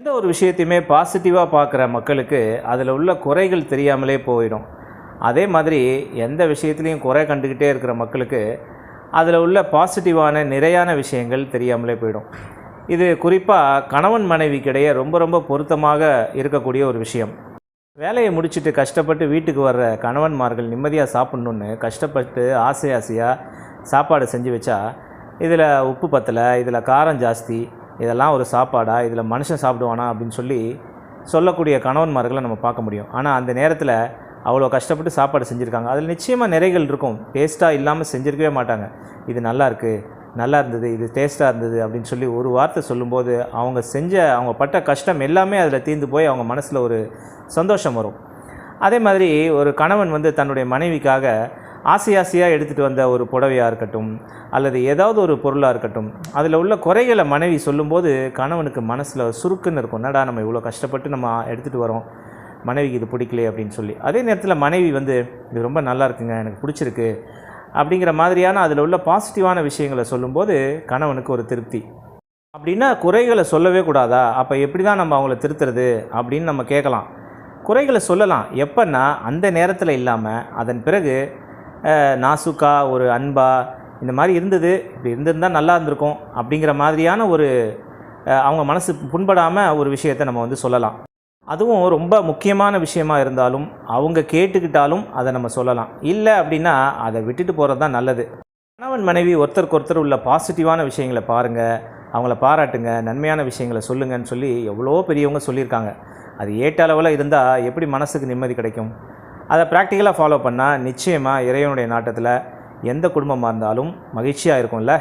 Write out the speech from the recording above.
எந்த ஒரு விஷயத்தையுமே பாசிட்டிவாக பார்க்குற மக்களுக்கு அதில் உள்ள குறைகள் தெரியாமலே போயிடும். அதே மாதிரி எந்த விஷயத்துலையும் குறை கண்டுக்கிட்டே இருக்கிற மக்களுக்கு அதில் உள்ள பாசிட்டிவான நிறையான விஷயங்கள் தெரியாமலே போயிடும். இது குறிப்பாக கணவன் மனைவிக்கிடையே ரொம்ப ரொம்ப பொருத்தமாக இருக்கக்கூடிய ஒரு விஷயம். வேலையை முடிச்சுட்டு கஷ்டப்பட்டு வீட்டுக்கு வர்ற கணவன்மார்கள் நிம்மதியாக சாப்பிட்ணுன்னு கஷ்டப்பட்டு ஆசை ஆசையாக சாப்பாடு செஞ்சு வச்சா இதில் உப்பு பத்தலை இதில் காரம் ஜாஸ்தி இதெல்லாம் ஒரு சாப்பாடா? இதில் மனுஷன் சாப்பிடுவானா? அப்படின்னு சொல்லி சொல்லக்கூடிய கணவன்மார்களை நம்ம பார்க்க முடியும். ஆனால் அந்த நேரத்தில் அவ்வளோ கஷ்டப்பட்டு சாப்பாடு செஞ்சுருக்காங்க. அதில் நிச்சயமாக நிறைகள் இருக்கும். டேஸ்ட்டாக இல்லாமல் செஞ்சுருக்கவே மாட்டாங்க. இது நல்லா இருக்குது நல்லா இருந்தது இது டேஸ்ட்டாக இருந்தது அப்படின்னு சொல்லி ஒரு வார்த்தை சொல்லும்போது அவங்க செஞ்ச அவங்க பட்ட கஷ்டம் எல்லாமே அதில் தீர்ந்து போய் அவங்க மனசில் ஒரு சந்தோஷம் வரும். அதே மாதிரி ஒரு கணவன் வந்து தன்னுடைய மனைவிக்காக ஆசை ஆசையாக எடுத்துகிட்டு வந்த ஒரு புடவையாக இருக்கட்டும் அல்லது ஏதாவது ஒரு பொருளாக இருக்கட்டும் அதில் உள்ள குறைகளை மனைவி சொல்லும்போது கணவனுக்கு மனசில் சுருக்குன்னு இருக்கும். என்னடா நம்ம இவ்வளோ கஷ்டப்பட்டு நம்ம எடுத்துகிட்டு வரோம் மனைவிக்கு இது பிடிக்கலையே அப்படின்னு சொல்லி. அதே நேரத்தில் மனைவி வந்து இது ரொம்ப நல்லா இருக்குங்க எனக்கு பிடிச்சிருக்கு அப்படிங்கிற மாதிரியான அதில் உள்ள பாசிட்டிவான விஷயங்களை சொல்லும்போது கணவனுக்கு ஒரு திருப்தி. அப்படின்னா குறைகளை சொல்லவே கூடாதா? அப்போ எப்படி தான் நம்ம அவங்கள திருத்துறது அப்படின்னு நம்ம கேட்கலாம். குறைகளை சொல்லலாம். எப்பன்னா அந்த நேரத்தில் இல்லாமல் அதன் பிறகு நாசுக்கா ஒரு அன்பா இந்த மாதிரி இருந்தது. இப்படி இருந்திருந்தால் நல்லா இருந்திருக்கும் அப்படிங்கிற மாதிரியான ஒரு அவங்க மனசு புண்படாமல் ஒரு விஷயத்தை நம்ம வந்து சொல்லலாம். அதுவும் ரொம்ப முக்கியமான விஷயமா இருந்தாலும் அவங்க கேட்டுக்கிட்டாலும் அதை நம்ம சொல்லலாம். இல்லை அப்படின்னா அதை விட்டுட்டு போகிறது தான் நல்லது. கணவன் மனைவி ஒருத்தருக்கு ஒருத்தர் உள்ள பாசிட்டிவான விஷயங்களை பாருங்கள் அவங்கள பாராட்டுங்க. நன்மையான விஷயங்களை சொல்லுங்கன்னு சொல்லி எவ்வளோ பெரியவங்க சொல்லியிருக்காங்க. அது ஏட்ட அளவில் இருந்தால் எப்படி மனசுக்கு நிம்மதி கிடைக்கும்? அதை ப்ராக்டிக்கலாக ஃபாலோ பண்ணால் நிச்சயமாக இறைவனுடைய நாட்டத்தில் எந்த குடும்பமாக இருந்தாலும் மகிழ்ச்சியாக இருக்கும்ல?